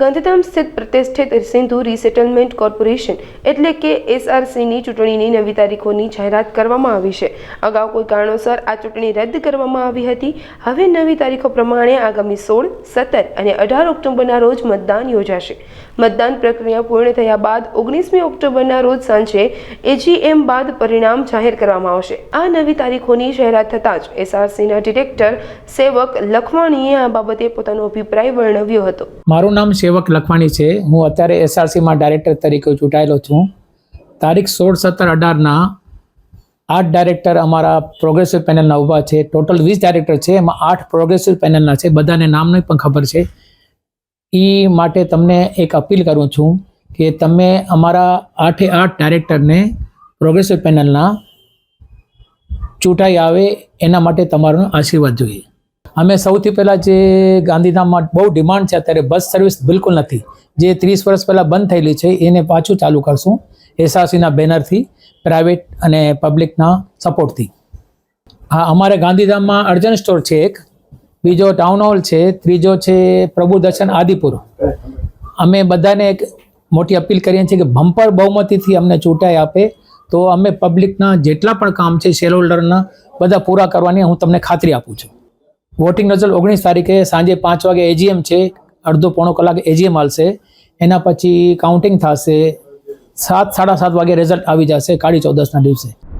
ગાંધીધામ સ્થિત પ્રતિષ્ઠિત સિંધુ રીસેટલમેન્ટ કોર્પોરેશન એટલે કે એસઆરસીની ચૂંટણીની નવી તારીખોની જાહેરાત કરવામાં આવી છે. અગાઉ કોઈ કારણોસર આ ચૂંટણી રદ કરવામાં આવી હતી. હવે નવી તારીખો પ્રમાણે આગામી સોળ, સત્તર અને અઢાર ઓક્ટોબરના રોજ મતદાન યોજાશે. મતદાન પ્રક્રિયા પૂર્ણ થયા બાદ ઓગણીસમી ઓક્ટોબરના રોજ સાંજે એજીએમ બાદ પરિણામ જાહેર કરવામાં આવશે. આ નવી તારીખોની જાહેરાત થતાં જ એસઆરસીના ડિરેક્ટર સેવક લખવાણીએ આ બાબતે પોતાનો અભિપ્રાય વર્ણવ્યો હતો. મારું નામ સેવક લખવાની છે. હું અત્યારે એસઆરસીમાં ડાયરેક્ટર તરીકે ચૂંટાયેલો છું. તારીખ સોળ સત્તર અઢારના આઠ ડાયરેક્ટર અમારા પ્રોગ્રેસિવ પેનલના ઊભા છે. ટોટલ વીસ ડાયરેક્ટર છે. એમાં આઠ પ્રોગ્રેસિવ પેનલના છે. બધાને નામની પણ ખબર છે. એ માટે તમને એક અપીલ કરું છું કે તમે અમારા આઠે આઠ ડાયરેક્ટરને પ્રોગ્રેસિવ પેનલના ચૂંટાઈ આવે. એના માટે તમારો આશીર્વાદ જોઈએ. અમે સૌથી પહેલાં જે ગાંધીધામમાં બહુ ડિમાન્ડ છે, અત્યારે બસ સર્વિસ બિલકુલ નથી. જે ત્રીસ વર્ષ પહેલાં બંધ થયેલી છે, એને પાછું ચાલુ કરશું, એસઆરસીના બેનરથી પ્રાઇવેટ અને પબ્લિકના સપોર્ટથી હા અમારે ગાંધીધામમાં અર્જન સ્ટોર છે એક, બીજો ટાઉન હોલ છે, ત્રીજો છે પ્રભુ દર્શન આદિપુર. અમે બધાને એક મોટી અપીલ કરીએ છીએ કે ભંપર બહુમતીથી અમને ચૂંટાઈ આપે, તો અમે પબ્લિકના જેટલા પણ કામ છે શેર હોલ્ડરના બધા પૂરા કરવાની હું તમને ખાતરી આપું છું. વોટિંગ રિઝલ્ટ ઓગણીસ તારીખે સાંજે પાંચ વાગે એજીએમ છે. અડધો પોણો કલાક એજીએમ હાલશે. એના પછી કાઉન્ટિંગ થશે. સાત, સાડા સાત વાગે રિઝલ્ટ આવી જશે કાળી ચૌદસના દિવસે.